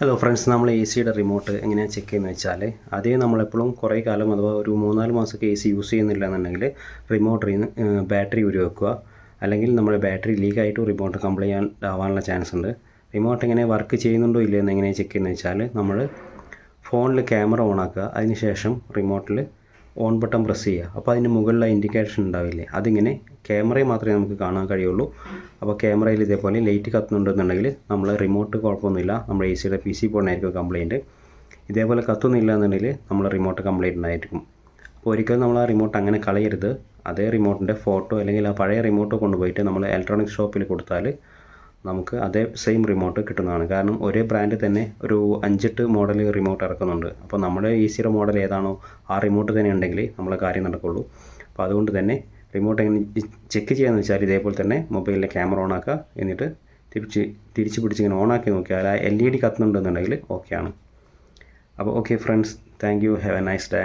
Hello friends നമ്മൾ A സിയുടെ remote എങ്ങനെയാണ് ചെക്ക് ചെയ്യുന്നത് വെച്ചാൽ അതേ നമ്മളെപ്പോഴും കുറേ കാലം അഥവാ ഒരു മൂന്നാൽ മാസമൊക്കെ എ സി യൂസ് ചെയ്യുന്നില്ല എന്നുണ്ടെങ്കിൽ റിമോട്ടിൽ നിന്ന് ബാറ്ററി ഉരി വെക്കുക അല്ലെങ്കിൽ നമ്മുടെ ബാറ്ററി ലീക്കായിട്ട് റിമോട്ട് കംപ്ലൈന്റ് ആവാനുള്ള ചാൻസ് ഉണ്ട്. റിമോട്ട് എങ്ങനെ വർക്ക് ചെയ്യുന്നുണ്ടോ ഇല്ലയോ എന്ന് എങ്ങനെ ചെക്ക് ചെയ്യുന്നത് വെച്ചാൽ നമ്മൾ ഫോണിൽ ക്യാമറ ഓൺ ആക്കുക. അതിനുശേഷം റിമോട്ടിൽ ഓൺ ബട്ടൺ പ്രസ് ചെയ്യുക. അപ്പോൾ അതിന് മുകളിൽ ഇൻഡിക്കേഷൻ ഉണ്ടാവില്ലേ? അതിങ്ങനെ ക്യാമറയിൽ മാത്രമേ നമുക്ക് കാണാൻ കഴിയുള്ളൂ. അപ്പോൾ ക്യാമറയിൽ ഇതേപോലെ ലൈറ്റ് കത്തുന്നുണ്ടെന്നുണ്ടെങ്കിൽ നമ്മൾ റിമോട്ട് കുഴപ്പമൊന്നുമില്ല. നമ്മൾ എ സിയുടെ പി സി ബോർഡിനായിരിക്കും കംപ്ലയിന്റ് ഇതേപോലെ കത്തുന്നില്ല എന്നുണ്ടെങ്കിൽ നമ്മൾ റിമോട്ട് കംപ്ലയിന്റ് ഉണ്ടായിരിക്കും. അപ്പോൾ ഒരിക്കലും നമ്മൾ ആ റിമോട്ട് അങ്ങനെ കളയരുത്. അതേ റിമോട്ടിന്റെ ഫോട്ടോ അല്ലെങ്കിൽ ആ പഴയ റിമോട്ട് കൊണ്ടുപോയിട്ട് നമ്മൾ ഇലക്ട്രോണിക് ഷോപ്പിൽ കൊടുത്താൽ നമുക്ക് അതേ സെയിം റിമോട്ട് കിട്ടുന്നതാണ്. കാരണം ഒരേ ബ്രാൻഡ് തന്നെ ഒരു അഞ്ചെട്ട് മോഡൽ റിമോട്ട് ഇറക്കുന്നുണ്ട്. അപ്പോൾ നമ്മുടെ ഈ സീറോ മോഡൽ ഏതാണോ ആ റിമോട്ട് തന്നെ ഉണ്ടെങ്കിൽ നമ്മളെ കാര്യം നടക്കുള്ളൂ. അപ്പോൾ അതുകൊണ്ട് തന്നെ റിമോട്ട് എങ്ങനെ ചെക്ക് ചെയ്യാന്ന് വെച്ചാൽ ഇതേപോലെ തന്നെ മൊബൈലിലെ ക്യാമറ ഓൺ ആക്കുക എന്നിട്ട് തിരിച്ച് തിരിച്ച് പിടിച്ച് ഇങ്ങനെ ഓൺ ആക്കി നോക്കിയാൽ ആ എൽ ഇ ഡി കത്തുന്നുണ്ടെന്നുണ്ടെങ്കിൽ ഓക്കെയാണ് അപ്പോൾ okay friends thank you have a nice day